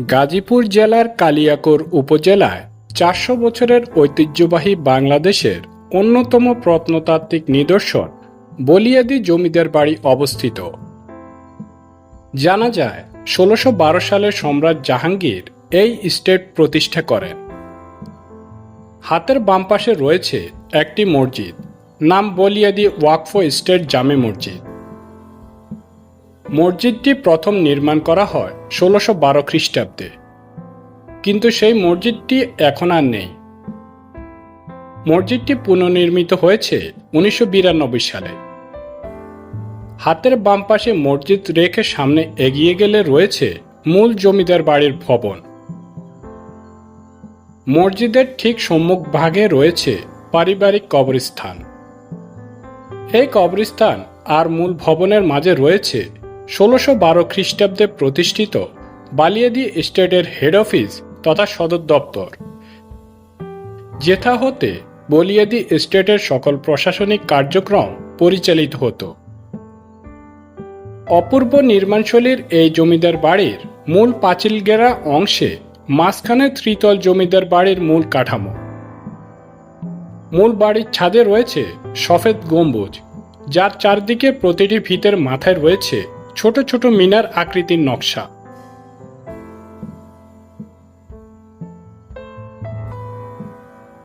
গাজীপুর জেলার কালিয়াকোর উপজেলায় চারশো বছরের ঐতিহ্যবাহী বাংলাদেশের অন্যতম প্রত্নতাত্ত্বিক নিদর্শন বলিয়াদি জমিদার বাড়ি অবস্থিত। জানা যায়, ষোলোশো সালে সম্রাট জাহাঙ্গীর এই স্টেট প্রতিষ্ঠা করেন। হাতের বাম পাশে রয়েছে একটি মসজিদ, নাম বলিয়াদি ওয়াকফ স্টেট জামে মসজিদ। মসজিদটি প্রথম নির্মাণ করা হয় ষোলোশো বারো খ্রিস্টাব্দে। কিন্তু সেই মসজিদটি এখন আর নেই। মসজিদটি পুনর্নির্মিত হয়েছে উনিশশো বিরানব্বই সালে। হাতের বাম পাশে মসজিদ রেখে সামনে এগিয়ে গেলে রয়েছে মূল জমিদার বাড়ির ভবন। মসজিদের ঠিক সম্মুখ ভাগে রয়েছে পারিবারিক কবরস্থান। এই কবরস্থান আর মূল ভবনের মাঝে রয়েছে ষোলোশো বারো খ্রিস্টাব্দে প্রতিষ্ঠিত বালিয়াদি স্টেটের হেড অফিস তথা সদর দপ্তর। যেথা হতে বলিয়াদি স্টেটের সকল প্রশাসনিক কার্যক্রম পরিচালিত হতো। অপূর্ব নির্মাণশৈলীর এই জমিদার বাড়ির মূল পাঁচিল ঘেরা অংশে মাঝখানে ত্রিতল জমিদার বাড়ির মূল কাঠামো। মূল বাড়ির ছাদে রয়েছে সফেদ গম্বুজ, যার চারদিকে প্রতিটি ভিতের মাথায় রয়েছে ছোট ছোট মিনার আকৃতির নকশা।